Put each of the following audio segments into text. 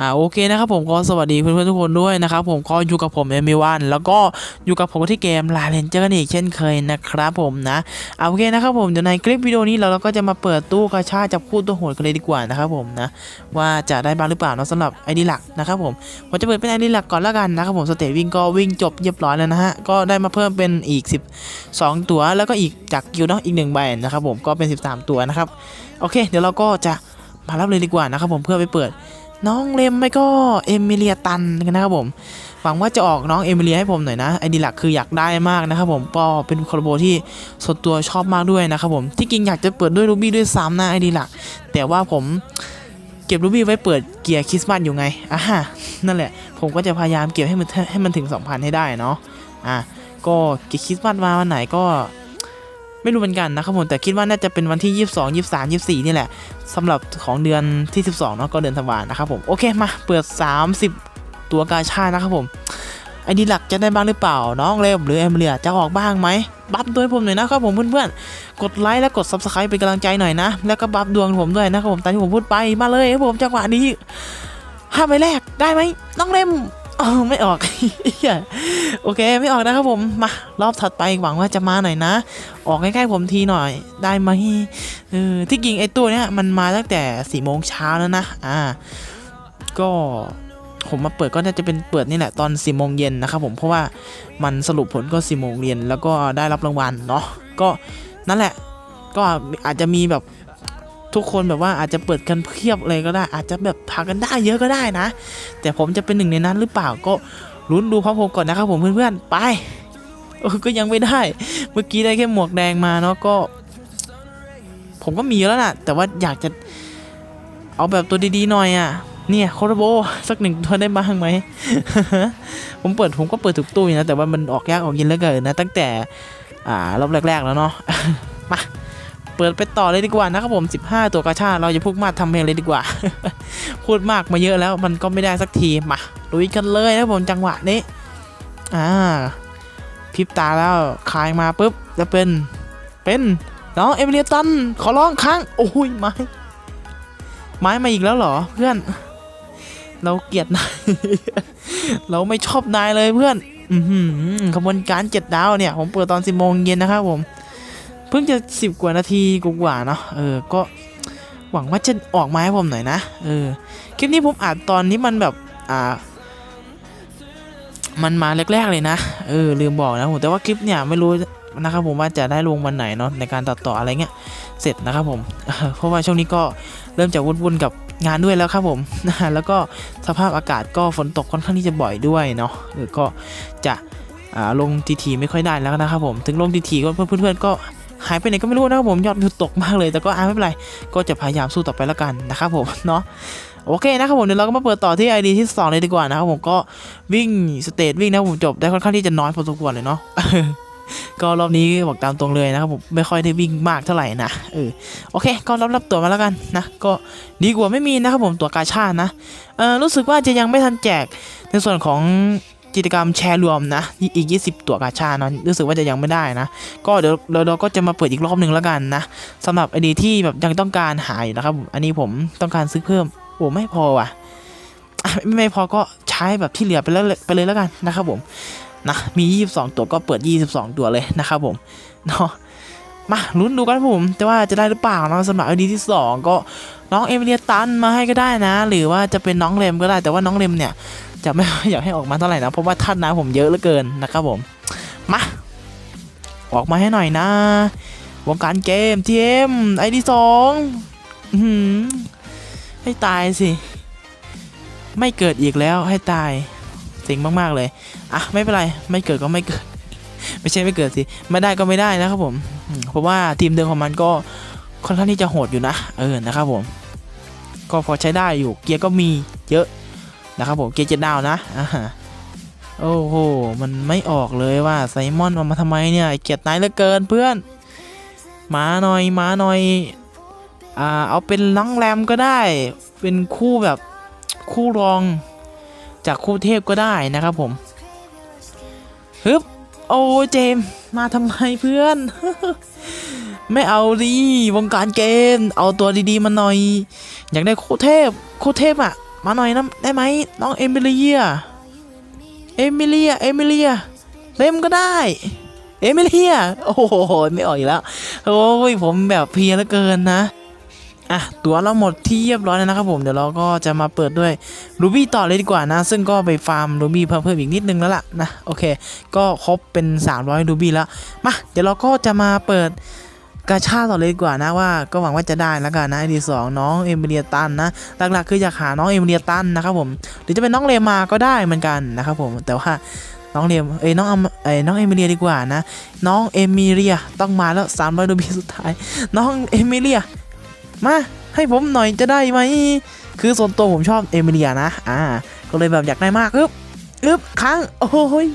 อ่าโอเคนะครับผมก็สวัสดีเพื่อนๆทุกคนด้วยนะครับผมก็อยู่กับผมเอมิวันแล้วก็อยู่กับผมที่เกมลาเลนเจอร์อีกเช่นเคยนะครับผมนะเอาโอเคนะครับผมเดี๋ยวในคลิปวิดีโอนี้เราก็จะมาเปิดตู้กระชาจับคู่ตัวโหดกันเลยดีกว่านะครับผมนะว่าจะได้บ้างหรือเปล่าเนาะสำหรับไอดีหลักนะครับผมผมจะเปิดเป็นไอดีหลักก่อนแล้วกันนะครับผมสเตจวิ่งก็วิ่งจบเรียบร้อยแล้วนะฮะก็ได้มาเพิ่มเป็นอีก 12 ตัวแล้วก็อีกจากกิวเนาะอีกหนึ่งใบนะครับผมก็เป็น 13 ตัวนะครับโอเค เดี๋ยวเราก็จะมารับเลยดีกว่านะครับผมเพื่อไปเปิด น้องเลมไม่ก็เอมิเลียตันกันนะครับผมหวังว่าจะออกน้องเอมิเลียให้ผมหน่อยนะไอดีหลักคืออยากได้มากนะครับผมก็เป็นคอร์โบที่ส่วนตัวชอบมากด้วยนะครับผมที่จริงอยากจะเปิดด้วยรูบี้ด้วยซ้ำนะไอดีหลัก แต่ว่าผมเก็บรูบี้ไว้เปิดเกียร์คริสต์มาสอยู่ไงอะฮะนั่นแหละ ผมก็จะพยายามเก็บให้มันให้มันถึง 2,000 ให้ได้เนาะอะก็เกียร์คริสต์มาสมาวันไหนก็ ไม่รู้เหมือนกันนะครับผมแต่คิดว่าน่าจะเป็นวันที่ 22 23 24 นี่แหละสำหรับของเดือนที่ 12เนาะก็เดือนธันวานะครับผมโอเคมาเปิด 30 ตัวกาชานะครับผมไอดีหลักจะได้บ้างหรือเปล่า น้องเลมหรือเอมเลียจะออกบ้างไหมบัฟด้วยผมหน่อยนะครับผมเพื่อนๆ กดไลค์และกด subscribe เป็นกำลังใจหน่อยนะ แล้วก็บัฟดวงผมด้วยนะครับผมตามที่ผมพูดไปมาเลยครับผมจังหวะนี้ห้าใบแรกได้ไหมน้องเลม เออไม่ออกโอเคไม่ออกนะครับผมมารอบถัดไปหวังว่าจะมาหน่อยนะ ออกใกล้ๆผมทีหน่อยได้ไหมเออที่จริงไอ้ตัวเนี้ยมันมาตั้งแต่สี่โมงเช้าแล้วนะอ่า ก็ผมมาเปิดก็น่าจะเป็นเปิดนี่แหละตอนสี่โมงเย็นนะครับผมเพราะว่ามันสรุปผลก็สี่โมงเย็นแล้วก็ได้รับรางวัลเนาะก็นั่นแหละก็อาจจะมีแบบ ทุกคนแบบว่าอาจจะเปิดกันเพียบเลยก็ได้ อาจจะแบบพากันได้เยอะก็ได้นะ แต่ผมจะเป็นหนึ่งในนั้นหรือเปล่าก็ลุ้นดูพร้อมผมก่อนนะครับผมเพื่อนๆไปเออก็ยังไม่ได้ เมื่อกี้ได้แค่หมวกแดงมาเนาะก็ ผมก็มีแล้วนะแต่ว่าอยากจะเอาแบบตัวดีๆหน่อยอะเนี่ยโคโรโบสักหนึ่งตัวได้บ้างไหม ผมเปิดผมก็เปิดถูกตู้อยู่นะ แต่ว่ามันออกยากออกย็นเหลือเกินนะ ตั้งแต่ อ่ารอบแรก ๆ แล้วเนาะมา เปิดไปต่อเลยดีกว่านะครับผม 15 ตัวกระชาเราจะพูดมากทำเพลงเลยดีกว่า พูดมากมาเยอะแล้วมันก็ไม่ได้สักทีมาลุยกันเลยนะครับผมจังหวะนี้ อ่าพริบตาแล้วคายมาปุ๊บจะเป็นเป็นน้องเอเมเลียตันขอร้องครั้งโอ้ยไม้ไม้มาอีกแล้วเหรอเพื่อน เราเกลียดนายเราไม่ชอบนายเลยเพื่อนอือหือขบวนการเจ็ดดาวเนี่ย ผมเปิดตอนสิบโมงเย็นนะครับผม เพิ่งจะสิบกว่านาทีกว่าเนาะเออก็หวังว่าจะออกมาให้ผมหน่อยนะเออคลิปนี้ผมอัดตอนนี้มันแบบอ่ามันมาแรกๆเลยนะ เออลืมบอกนะผมแต่ว่าคลิปเนี่ยไม่รู้นะครับผมว่าจะได้ลงวันไหนเนาะในการตัดต่ออะไรเงี้ยเสร็จนะครับผม เพราะว่าช่วงนี้ก็เริ่มจะวุ่นๆกับงานด้วยแล้วครับผมแล้วก็สภาพอากาศก็ฝนตกค่อนข้างที่จะบ่อยด้วยเนาะเออก็จะอ่าลงทีทีไม่ค่อยได้แล้วนะครับผม ถึงลงทีทีก็เพื่อนๆก็ หายไปไหนก็ไม่รู้นะครับผมยอดวิวตกมากเลยแต่ก็อ่าไม่เป็นไรก็จะพยายามสู้ต่อไปแล้วกันนะครับผมเนาะโอเคนะครับผมเดี๋ยวเราก็มาเปิดต่อที่ ID ที่สองเลยดีกว่านะครับผมก็วิ่งสเตจวิ่งนะผมจบได้ค่อนข้างที่จะน้อยพอสมควรเลยเนาะก็รอบนี้บอกตามตรงเลยนะครับผมไม่ค่อยได้วิ่งมากเท่าไหร่นะเออโอเค ก็รับรับตัวมาแล้วกันนะก็ดีกว่าไม่มีนะครับผมตัวกาชาดนะเออรู้สึกว่าจะยังไม่ทันแจกในส่วนของ กิจกรรมแชร์รวมนะอีก 20 ตัวกาชาเนาะรู้สึกว่าจะยังไม่ได้นะ ก็เดี๋ยวเราก็จะมาเปิดอีกรอบหนึ่งแล้วกันนะสำหรับไอดีที่แบบยังต้องการหายนะครับผมอันนี้ผมต้องการซื้อเพิ่มโอ้ไม่พอว่ะไม่พอก็ใช้แบบที่เหลือไปแล้วไปเลยแล้วกันนะครับผมนะมี 22 ตัวก็เปิด 22 ตัวเลยนะครับผมเนาะมาลุ้นดูกันผม แต่ว่าจะได้หรือเปล่าเนาะสำหรับไอดีที่ 2 ก็น้องเอมิเลียตันมาให้ก็ได้นะ หรือว่าจะเป็นน้องเลมก็ได้แต่ว่าน้องเลมเนี่ย จะไม่อยากให้ออกมาเท่าไหร่นะ เพราะว่าท่านนะผมเยอะเหลือเกินนะครับผม มา ออกมาให้หน่อยนะ วงการเกมทีเอ็มไอดีสองให้ตายสิ ไม่เกิดอีกแล้วให้ตายเสิงมากๆเลย อะ ไม่เป็นไร ไม่เกิดก็ไม่เกิด ไม่ใช่ไม่เกิดสิ ไม่ได้ก็ไม่ได้นะครับผม เพราะว่าทีมเดิมของมันก็ค่อนข้างที่จะโหดอยู่นะ เออ นะครับผม ก็พอใช้ได้อยู่ เกียร์ก็มีเยอะ นะครับผมเกียร์เจ็ดดาวนะโอ้โห มันไม่ออกเลยว่าไซมอนมาทำไมเนี่ย เกียร์ไหนเหลือเกินเพื่อนมาหน่อยมาหน่อยอ่าเอาเป็นลังแรมก็ได้ เป็นคู่แบบคู่รองจากคู่เทพก็ได้นะครับผมฮึบโอ้เจมมาทำไมเพื่อน ไม่เอาดิวงการเกม เอาตัวดีๆมาหน่อย อยากได้คู่เทพคู่เทพอะ มาหน่อยนะได้ไหมน้องเอมิเลีย เอมิเลีย เอมิเลียเล่มก็ได้ เอมิเลีย โอ้โห ไม่ออกอีกแล้ว โอ้ยผมแบบเพียเหลือเกินนะ อะ ตัวเราหมดที่เรียบร้อยแล้วนะครับผม เดี๋ยวเราก็จะมาเปิดด้วยรูบี้ต่อเลยดีกว่านะ ซึ่งก็ไปฟาร์มรูบี้เพิ่มเพิ่มอีกนิดนึงแล้วล่ะนะ โอเค ก็ครบเป็น 300รูบี้แล้ว มา เดี๋ยวเราก็จะมาเปิด กาชาต่อเลยดีกว่านะว่าก็หวังว่าจะได้แล้วกันนะไอดีสองน้องเอมิเลียตันนะหลักๆ คืออยากหาน้องเอมิเลียตันนะครับผมหรือจะเป็นน้องเลมาก็ได้เหมือนกันนะครับผมแต่ว่าน้องเลมเอ้ยน้องอมเอ้ยน้องเอมิเลียดีกว่านะ น้องเอมิเลียต้องมาแล้ว3 0 0โดบีสุดท้าย น้องเอมิเลียมาให้ผมหน่อยจะได้ไหมคือส่วนตัวผมชอบเอมิเลียนะอ่าก็เลยแบบอยากได้มากอึ๊บอึ๊บค้างโอ้ย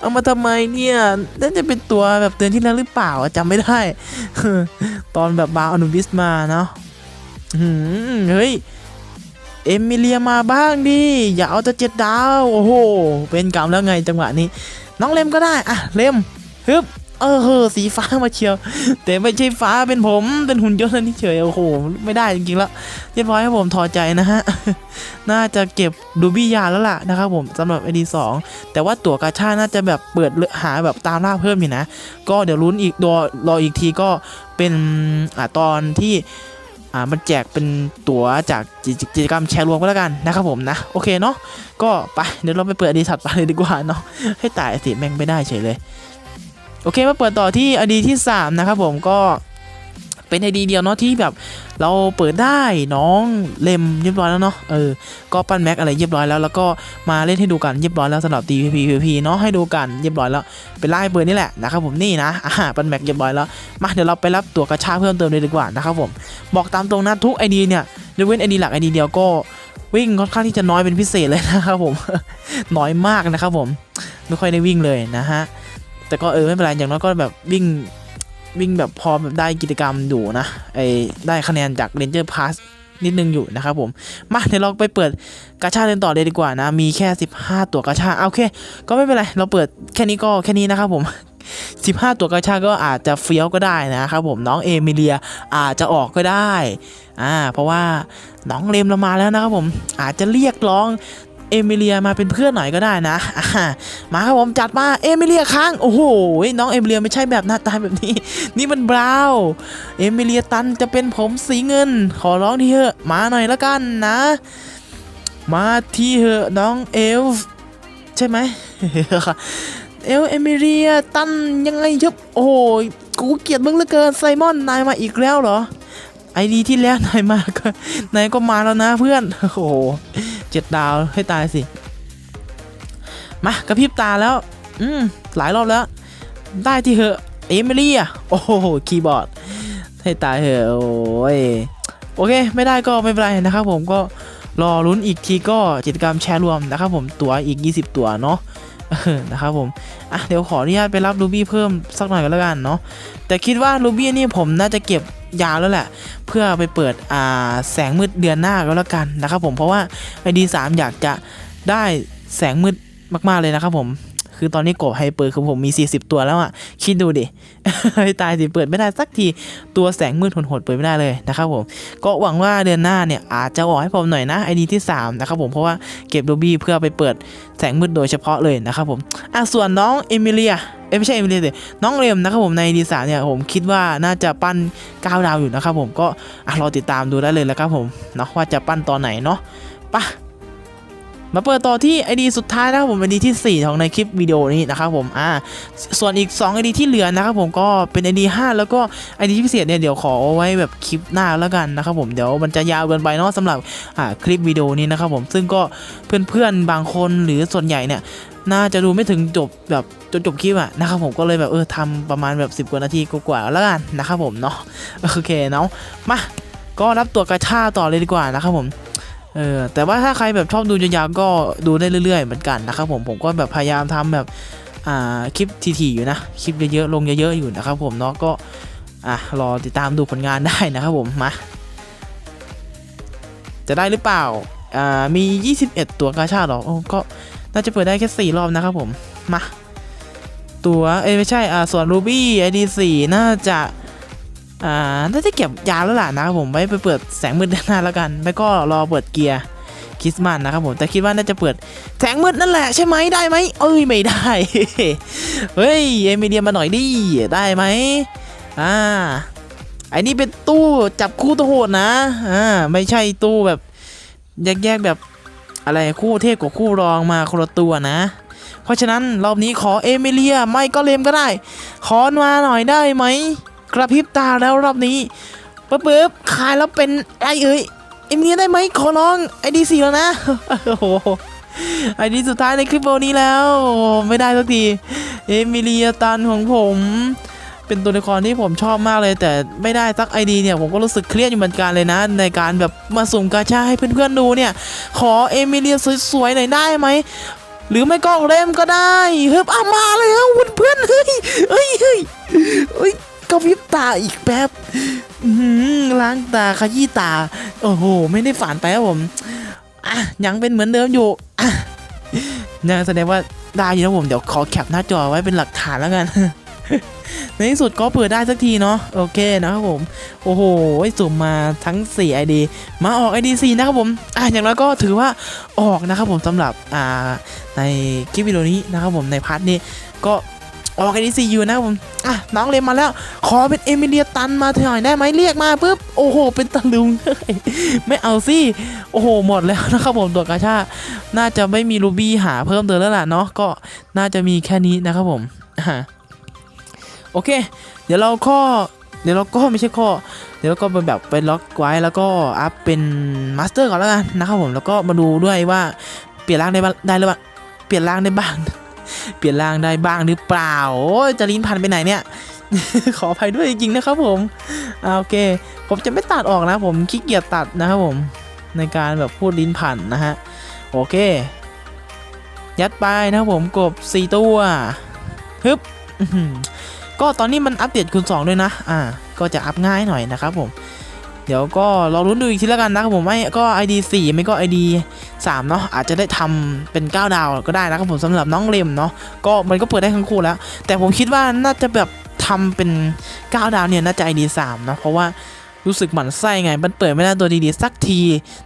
เอามาทำไมเนี่ยน่าจะเป็นตัวแบบเดือนที่แล้วหรือเปล่าอะจำไม่ได้ ตอนแบบบาอนุบิสมาเนาะเฮ้ย เอมิเลียมาบ้างดิ อย่าเอาแต่เจ็ดดาว โอ้โห เป็นกรรมแล้วไงจังหวะนี้ น้องเลมก็ได้ อะ เลมฮึบ เออเฮอสีฟ้ามาเชียว แต่ไม่ใช่ฟ้าเป็นผมเป็นหุ่นยนต์นี่เฉยโอ้โหไม่ได้จริงๆแล้วเรียบร้อยครับผมถอดใจนะฮะ น่าจะเก็บดูบี้ยาแล้วล่ะนะครับผมสำหรับ ID 2แต่ว่าตั๋วกาชาน่าจะแบบเปิดหาแบบตามล่าเพิ่มอยู่นะ ก็เดี๋ยวลุ้นอีกรอรออีกทีก็เป็นอ่าตอนที่อ่ามันแจกเป็นตั๋วจากกิจกรรมแชร์รวมก็แล้วกันนะครับผมนะ โอเคเนาะก็ไปเดี๋ยวเราไปเปิดอดีถัดไปเลยดีกว่าเนาะให้ตายสิแม่งไม่ได้เฉยเลย โอเคมาเปิดต่อที่อดีที่ 3 นะครับผมก็เป็นไอดีเดียวเนาะที่แบบเราเปิดได้น้องเล่มเรียบร้อยแล้วเนาะเออก็ปั้นแม็กอะไรเรียบร้อยแล้วแล้วก็มาเล่นให้ดูกันเรียบร้อยแล้วสำหรับ TPP PVP เนาะให้ดูกันเรียบร้อยแล้วเป็นไล่เปิดนี่แหละนะครับผมนี่นะอ่าปั้นแม็กเรียบร้อยแล้วมาเดี๋ยวเราไปรับตัวกระชาเพิ่มเติมเลยดีกว่านะครับผมบอกตามตรงนะทุกไอดีเนี่ยยกเว้นไอดีหลักไอดีเดียวก็วิ่งค่อนข้างที่จะน้อยเป็นพิเศษเลยนะครับผมน้อยมากนะครับผมไม่ค่อยได้วิ่งเลยนะฮะ แต่ก็เออไม่เป็นไรอย่างน้อยก็แบบวิ่งวิ่งแบบพอแบบได้กิจกรรมอยู่นะไอได้คะแนนจาก Ranger Pass นิดนึงอยู่นะครับผม มาเดี๋ยวเราไปเปิดกาชาเล่นต่อเลยดีกว่านะ มีแค่ 15 ตัวกาชาเอาโอเค ก็ไม่เป็นไร เราเปิดแค่นี้ก็แค่นี้นะครับผม 15 ตัวกาชาก็อาจจะเฟี้ยวก็ได้นะครับผมน้องเอมิเลียอาจจะออกก็ได้อ่าเพราะว่าน้องเลมเรามาแล้วนะครับผมอาจจะเรียกร้อง เอมิเลียมาเป็นเพื่อนหน่อยก็ได้นะมาครับผมจัดมาเอมิเลียค้างโอ้โหน้องเอมิเลียไม่ใช่แบบหน้าตาแบบนี้ นี่มันบราวเอมิเลียตันจะเป็นผมสีเงิน ขอร้องทีเถอะมาหน่อยละกันนะ มาทีเถอะน้องเอลฟ์ใช่ไหมเอลเอมิเลียตันยังไงยับโอ้โหกูเกลียดมึงเหลือเกินไซมอนนายมาอีกแล้วเหรอไอดีที่แล้วนายมาก็นายก็มาแล้วนะเพื่อนโอ้โห เจ็ดดาวให้ตายสิ มากระพริบตาแล้ว อืม หลายรอบแล้ว ได้ที่เหอะเอมิลี่อะ โอ้โห คีย์บอร์ด ให้ตายเหอะ โอ้ย โอเค ไม่ได้ก็ไม่เป็นไรนะครับผมก็รอลุ้นอีกทีก็กิจกรรมแชร์รวมนะครับผมตั๋วอีก 20 ตั๋วเนาะนะครับผมอะเดี๋ยวขออนุญาตไปรับรูบี้เพิ่มสักหน่อยก็แล้วกันเนาะแต่คิดว่ารูบี้นี่ผมน่าจะเก็บ ยาวแล้วแหละ เพื่อไปเปิดอ่าแสงมืดเดือนหน้าก็แล้วกันนะครับผมเพราะว่าไอดีสามอยากจะได้แสงมืดมาก ๆ เลยนะครับผม คือตอนนี้โกบไฮเปอร์คือผมมี 40 ตัวแล้วอะ่ะ คิดดูดิตายสิเปิดไม่ได้สักที ตัวแสงมืดหดๆเปิดไม่ได้เลยนะครับผม ก็หวังว่าเดือนหน้าเนี่ย อาจจะออกให้ผมหน่อยนะไอดีที่ 3 นะครับผม เพราะว่าเก็บโดบี้เพื่อไปเปิดแสงมืดโดยเฉพาะเลยนะครับผม อะส่วนน้องเอมิเลีย เอ้ไม่ใช่เอมิเลียสิน้องเรมนะครับผมในดีสาเนี่ยผมคิดว่าน่าจะปั้น9ดาวอยู่นะครับผมก็รอติดตามดูได้เลยแล้วครับผมเนาะว่าจะปั้นตอนไหนเนาะปะมาเปิดต่อที่ ID สุดท้ายนะครับผม ID ที่ 4 ของในคลิปวิดีโอนี้นะครับผมอ่าส่วนอีก2 ID ที่เหลือนะครับผมก็เป็น ID 5แล้วก็ ID ที่พิเศษเนี่ยเดี๋ยวขอเอาไว้แบบคลิปหน้าแล้วกันนะครับผมเดี๋ยวมันจะยาวเกินไปเนาะสำหรับอ่าคลิปวิดีโอนี้นะครับผมซึ่งก็เพื่อนๆบางคนหรือส่วนใหญ่เนี่ย น่าจะดูไม่ถึงจบแบบจนจบคลิปอะนะครับผมก็เลยแบบเออทำประมาณแบบ 10 กว่านาทีกว่าแล้วกันนะครับผมเนาะโอเคเนาะมาก็รับตัวกระชาต่อเลยดีกว่านะครับผมเออแต่ว่าถ้าใครแบบชอบดูยาวๆก็ดูได้เรื่อยๆเหมือนกันนะครับผมผมก็แบบพยายามทำแบบอ่าคลิปทีๆอยู่นะคลิปเยอะๆลงเยอะๆอยู่นะครับผมเนาะก็อะรอติดตามดูผลงานได้นะครับผมมาจะได้หรือเปล่า อ่ามี 21 ตัวกาชาหรอโอ้ก็น่าจะเปิดได้แค่ 4 รอบนะครับผม มา ตัวเอ้ไม่ใช่อ่าส่วนรูบี้ไอดีสี่น่าจะอ่าน่าจะเก็บยาแล้วล่ะนะครับผมไว้ไปเปิดแสงมืดด้านหน้าแล้วกัน ไม่ก็รอเปิดเกียร์คริสต์มาสนะครับผมแต่คิดว่าน่าจะเปิดแสงมืดนั่นแหละใช่ไหมได้ไหมเอ้ยไม่ได้ เฮ้ยเอมิเดียมาหน่อยดิได้ไหมอ่าไอ้นี่เป็นตู้จับคู่ตัวโหดนะอ่าไม่ใช่ตู้แบบ แยกๆแบบอะไรคู่เทพกับคู่รองมาคนละตัวนะ เพราะฉะนั้นรอบนี้ขอเอมิเลียไม่ก็เลมก็ได้ ขอมาหน่อยได้ไหมกระพริบตาแล้วรอบนี้ปึ๊บปึ๊บขายแล้วเป็นไอเอ้ยเอมิเลียได้ไหมขอน้องไอดีสี่แล้วนะโอ้โหไอดีสุดท้ายในคลิปโบนี้แล้วไม่ได้สักทีเอมิเลียตันของผม เป็นตัวละครที่ผมชอบมากเลย แต่ไม่ได้สักไอดีเนี่ยผมก็รู้สึกเครียดอยู่เหมือนกันเลยนะ ในการแบบมาสุ่มกาชาให้เพื่อนๆดูเนี่ย ขอเอมิเลียสวยๆหน่อยได้ไหมหรือไม่ก็เล่มก็ได้เฮ้ยเอามาแล้วเพื่อนเฮ้ยเฮ้ยเฮ้ยเฮ้ยกระพริบตาอีกแป๊บล้างตาขยี้ตา โอ้โห ไม่ได้ฝันไปครับผมอะยังเป็นเหมือนเดิมอยู่อะยังแสดงว่าได้อยู่นะผม เดี๋ยวขอแคปหน้าจอไว้เป็นหลักฐานแล้วกัน ในที่สุดก็เปิดได้สักทีเนาะโอเคนะครับผมโอ้โหสุ่มมาทั้ง 4 ID มาออก ID 4นะครับผมอะอย่างน้อยก็ถือว่าออกนะครับผมสำหรับอ่าในคลิปวิดีโอนี้นะครับผมในพาร์ทนี้ก็ออก ID 4อยู่นะครับผมอะน้องเลมมาแล้ว ขอเป็นเอมิเลียตันมาเถอะหน่อยได้ไหมเรียกมาปุ๊บ โอ้โห เป็นตะลุงไม่เอาสิ โอ้โห หมดแล้วนะครับผมตัวกาชา น่าจะไม่มีรูบี้หาเพิ่มเติมแล้วล่ะเนาะ ก็น่าจะมีแค่นี้นะครับผมอะ โอเค เดี๋ยวเราข้อเดี๋ยวเราก็ไม่ใช่ข้อ เดี๋ยวเราก็ไปแบบไปล็อกไว้แล้วก็อัพเป็นมาสเตอร์ก่อนแล้วกันนะครับผมแล้วก็มาดูด้วยว่าเปลี่ยนร่างได้บ้างได้หรือเปล่าเปลี่ยนร่างได้บ้าง เปลี่ยนร่างได้บ้างหรือเปล่าโอ้ยจะลิ้นพันไปไหนเนี่ย ขออภัยด้วยจริงๆนะครับผมอโอเค ผมจะไม่ตัดออกนะ ผมขี้เกียจตัดนะครับผมในการแบบพูดลิ้นพันนะฮะโอเค ยัดไปนะครับผมกบ4ตัวฮึบ ก็ตอนนี้มันอัปเดตคูณ2ด้วยนะ อ่า ก็จะอัพง่ายหน่อยนะครับผมเดี๋ยวก็รอรุ้นดูอีกทีแล้วกันนะครับผมไม่ก็ ID 4 ไม่ก็ ID 3 เนาะอาจจะได้ทำเป็น 9 ดาวก็ได้นะครับผมสำหรับน้องเลมเนาะก็มันก็เปิดได้ทั้งคู่แล้ว แต่ผมคิดว่าน่าจะแบบทำเป็น 9 ดาวเนี่ยน่าจะ ID 3 เนาะเพราะว่ารู้สึกหมันไส้ไง มันเปิดไม่ได้ตัวดีๆสักที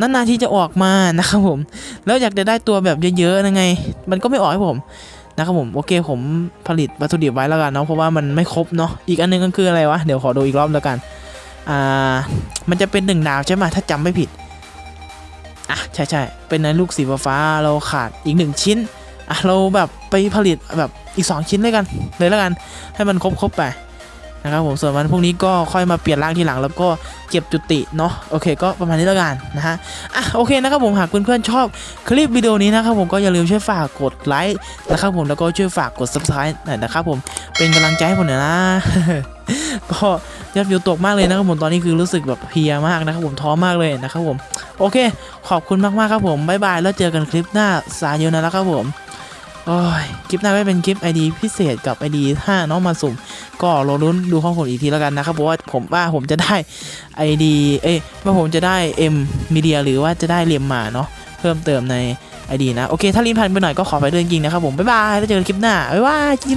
นานๆที่จะออกมานะครับผม แล้วอยากจะได้ตัวแบบเยอะๆยังไง มันก็ไม่ออกให้ผม นะครับผมโอเคผมผลิตวัตถุดิบไว้แล้วกันเนาะเพราะว่ามันไม่ครบเนาะอีกอันนึงก็คืออะไรวะเดี๋ยวขอดูอีกรอบแล้วกันอ่ามันจะเป็นหนึ่งดาวใช่ไหมถ้าจำไม่ผิดอะใช่ใช่เป็นในลูกสีฟ้าเราขาดอีกหนึ่งชิ้นอะเราแบบไปผลิตแบบอีก 2 ชิ้นเลยกันเลยแล้วกันให้มันครบครบไป นะครับผมส่วนวันพรุ่งนี้ก็ค่อยมาเปลี่ยนร่างทีหลังแล้วก็เก็บจุติเนาะโอเค ก็ประมาณนี้แล้วกันนะฮะอะโอเคนะครับผมหากเพื่อนๆชอบคลิปวิดีโอนี้นะครับผมก็อย่าลืมช่วยฝากกดไลค์นะครับผมแล้วก็ช่วยฝากกด subscribe หน่อยนะครับผมเป็นกำลังใจให้ผมหน่อยนะก็ยอดวิวตกมากเลยนะครับผมตอนนี้คือรู้สึกแบบเพียมากนะครับผมท้อมากเลยนะครับผมโอเค ขอบคุณมากๆครับผมบ๊ายบายแล้วเจอกันคลิปหน้าสายเยอะนะแล้วครับผม โอ้ยคลิปหน้าไม่เป็นคลิป ID พิเศษกับ ID 5น้องมาสุ่ม ก็รอรุ้นดูข้อมูลอีกทีแล้วกันนะครับเพราะว่าผมว่าผมจะได้ ID เอ้ยว่าผมจะได้ M Media หรือว่าจะได้เรียมมาเนาะเพิ่มเติมใน ID นะ โอเค ถ้าลิ้นพันไปหน่อยก็ขอไปด้วยจริงนะครับผม บ๊ายบาย แล้วเจอกันคลิปหน้า บ๊ายบาย